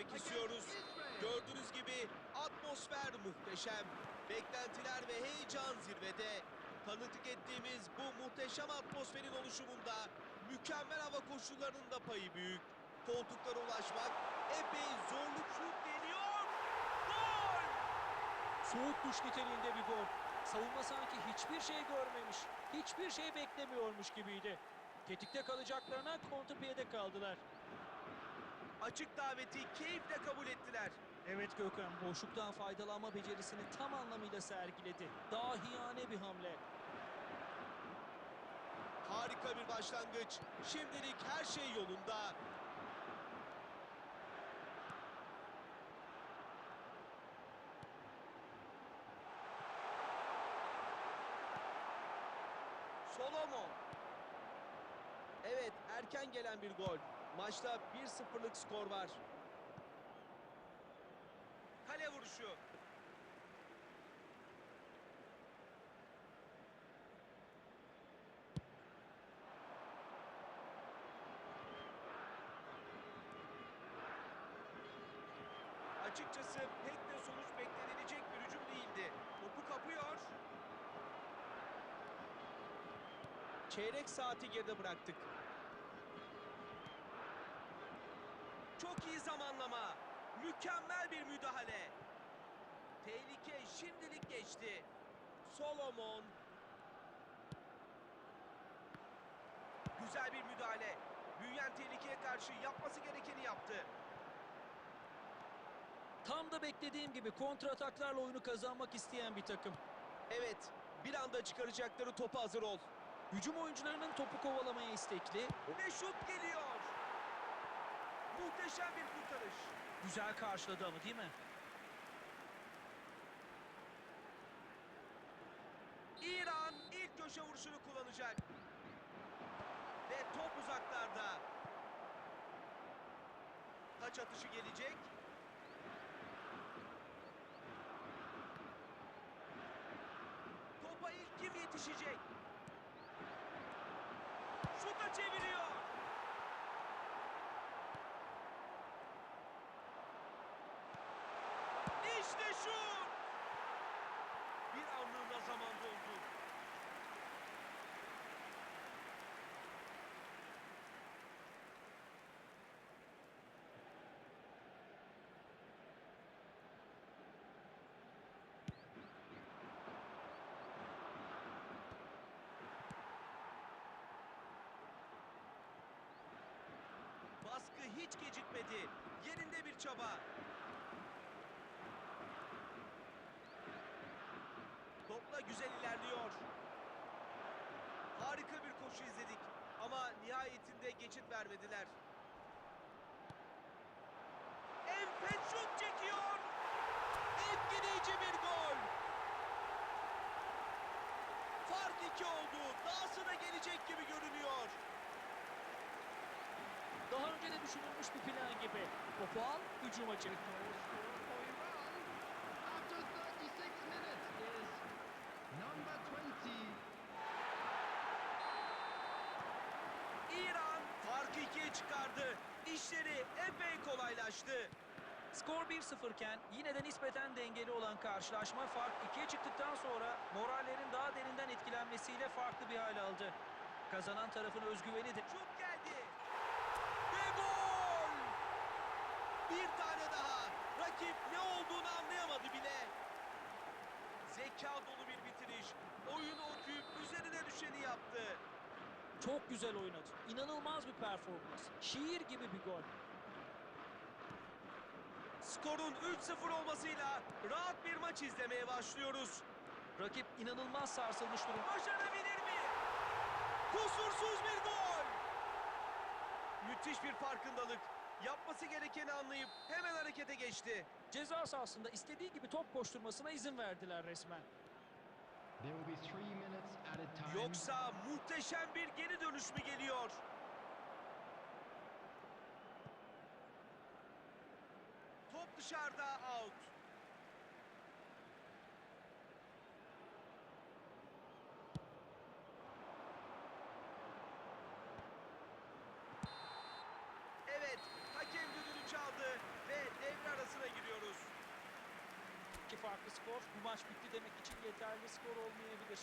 vermek istiyoruz. Gördüğünüz gibi atmosfer muhteşem. Beklentiler ve heyecan zirvede. Tanıklık ettiğimiz bu muhteşem atmosferin oluşumunda mükemmel hava koşullarının da payı büyük. Koltuklara ulaşmak epey zorluklu geliyor. Gol! Soğuk duş niteliğinde bir gol. Savunma sanki hiçbir şey görmemiş, hiçbir şey beklemiyormuş gibiydi. Tetikte kalacaklarına kontrpiyede kaldılar. Açık daveti keyifle kabul ettiler. Evet Gökhan, boşluktan faydalanma becerisini tam anlamıyla sergiledi. Dahiyane bir hamle. Harika bir başlangıç. Şimdilik her şey yolunda. Solomon. Evet, erken gelen bir gol. Maçta 1-0'lık skor var. Kale vuruşu. Açıkçası pek de sonuç beklenilecek bir hücum değildi. Topu kapıyor. Çeyrek saati geride bıraktık. Çok iyi zamanlama. Mükemmel bir müdahale. Tehlike şimdilik geçti. Solomon. Güzel bir müdahale. Büyüyen tehlikeye karşı yapması gerekeni yaptı. Tam da beklediğim gibi kontrataklarla oyunu kazanmak isteyen bir takım. Evet, bir anda çıkaracakları topa hazır ol. Hücum oyuncularının topu kovalamaya istekli, Ve şut geliyor. Muhteşem bir kurtarış. güzel karşıladı ama değil mi? İran ilk köşe vuruşunu kullanacak. Ve top uzaklarda. Taç atışı gelecek. Topa ilk kim yetişecek? Şuta çeviriyor. İşte şut. Bir anlığına zaman doldu. Baskı hiç gecikmedi. Yerinde bir çaba. Topla güzel ilerliyor. Harika bir koşu izledik ama nihayetinde geçit vermediler. Enfes şut çekiyor. Etkileyici bir gol. Fark iki oldu. Dahası da gelecek gibi görünüyor. Daha önce de düşünülmüş bir plan gibi. Topu al, hücuma çık. for Iran after 36 minutes is number 20. İran farkı ikiye çıkardı. İşleri epey kolaylaştı. Skor 1-0 iken yine de nispeten dengeli olan karşılaşma fark 2'ye çıktıktan sonra morallerin daha derinden etkilenmesiyle farklı bir hal aldı. Kazanan tarafın özgüveni de Şut geldi. Gol! Bir tane daha. Rakip ne olduğunu anlayamadı bile. Zeka dolu bir bitiriş. Oyunu okuyup üzerine düşeni yaptı. çok güzel oynadı. İnanılmaz bir performans. Şiir gibi bir gol. Skorun 3-0 olmasıyla rahat bir maç izlemeye başlıyoruz. Rakip inanılmaz sarsılmış durumda. Başarabilir mi? Kusursuz bir gol! Müthiş bir farkındalık. Yapması gerekeni anlayıp hemen harekete geçti. Ceza sahasında istediği gibi top koşturmasına izin verdiler resmen. Yoksa muhteşem bir geri dönüş mü geliyor? Top dışarıda skor bu maç bitti demek için yeterli skor olmayabilir.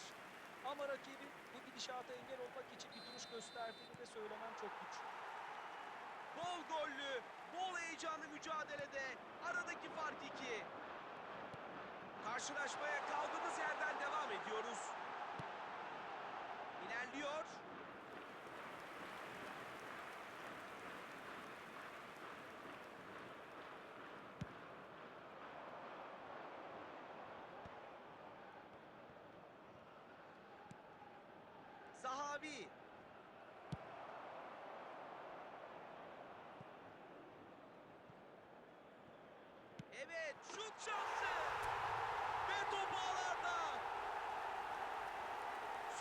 Ama rakibin bu gidişata engel olmak için bir duruş gösterdiğini de söylemem çok güç. Bol gollü, bol heyecanlı mücadelede aradaki fark iki. Karşılaşmaya kaldığımız yerden devam ediyoruz. İlerliyor. Zahavi. Evet, şut şansı. Ve top ağlarda.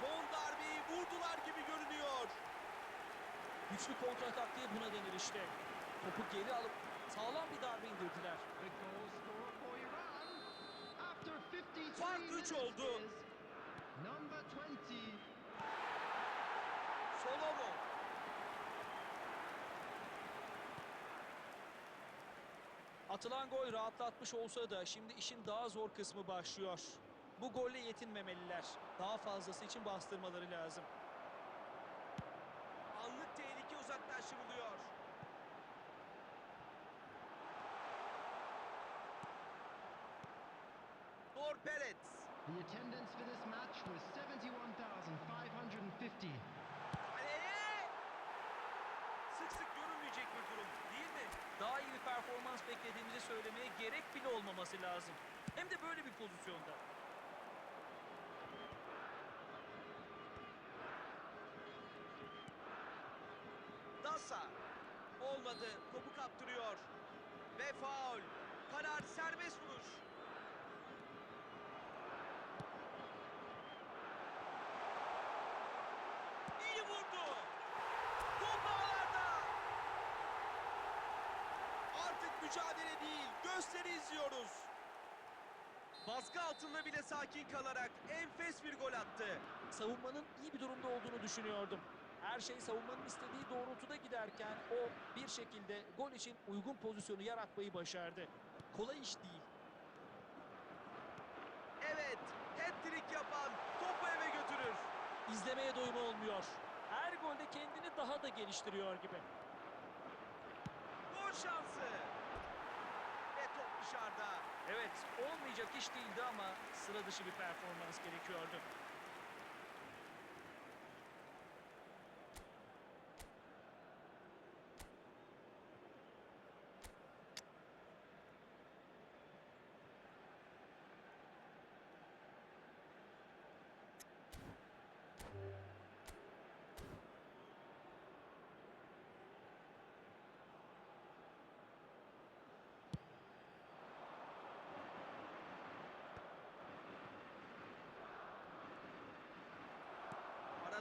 Son darbeyi vurdular gibi görünüyor. Güçlü kontra taktiği buna denir işte. Topu geri alıp sağlam bir darbe indirdiler. The goal scorer for Iran after 53 Fark üç minutes oldu. is number 20, Solomon. Atılan gol rahatlatmış olsa da şimdi işin daha zor kısmı başlıyor. Bu golle yetinmemeliler. Daha fazlası için bastırmaları lazım. Anlık tehlike uzaklaştırılıyor. Nor Perez. The attendance for this match was 71,550. Sık sık görülmeyecek bir durum değil mi? Daha iyi bir performans beklediğimizi söylemeye gerek bile olmaması lazım. Hem de böyle bir pozisyonda. Dasa. Olmadı. Topu kaptırıyor. Ve faul. Karar serbest vuruş. İyi vurdu. Top ağlarda. Artık mücadele değil, gösteri izliyoruz. Baskı altında bile sakin kalarak enfes bir gol attı. Savunmanın iyi bir durumda olduğunu düşünüyordum. Her şey savunmanın istediği doğrultuda giderken o bir şekilde gol için uygun pozisyonu yaratmayı başardı. Kolay iş değil. Evet, hat-trick yapan topu eve götürür. İzlemeye doyum olmuyor. Her golde kendini daha da geliştiriyor gibi. Gol şansı. Dışarıda. Evet, olmayacak iş değildi ama sıra dışı bir performans gerekiyordu.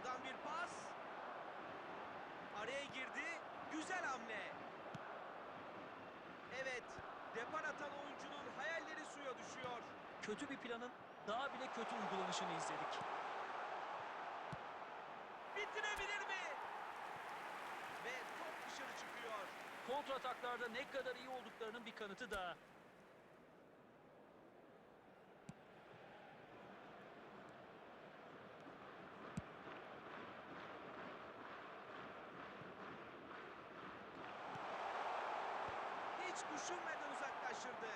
Aradan bir pas. Araya girdi. Güzel hamle. Evet, depar atan oyuncunun hayalleri suya düşüyor. Kötü bir planın daha bile kötü uygulanışını izledik. Bitirebilir mi? Ve top dışarı çıkıyor. Kontra ataklarda ne kadar iyi olduklarının bir kanıtı daha. Hiç düşünmeden uzaklaştırdı.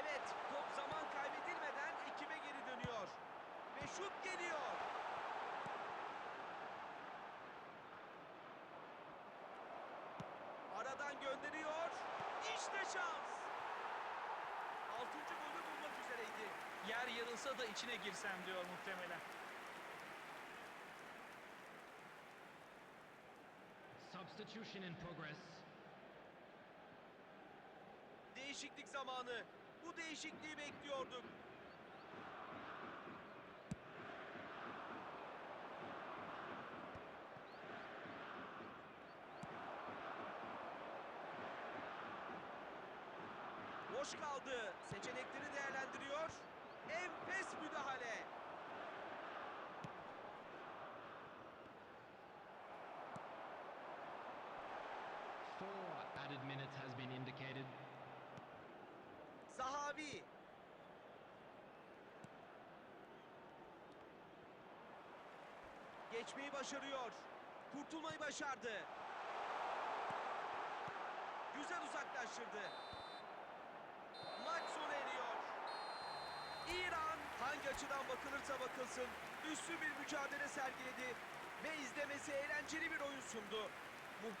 Evet, top zaman kaybedilmeden ekibe geri dönüyor. Ve şut geliyor. Aradan gönderiyor. İşte şans. Altıncı golü bulmak üzereydi. Yer yarılsa da içine girsem diyor muhtemelen. Substitution in progress. Değişiklik zamanı. Bu değişikliği bekliyorduk. Boş kaldı. Seçenekleri değerlendiriyor. Enfes müdahale. Four added minutes has been indicated. Sahabi. Geçmeyi başarıyor. Kurtulmayı başardı. Güzel uzaklaştırdı. Maç sona eriyor. İran hangi açıdan bakılırsa bakılsın üstü bir mücadele sergiledi ve izlemesi eğlenceli bir oyun sundu. Muhtemelen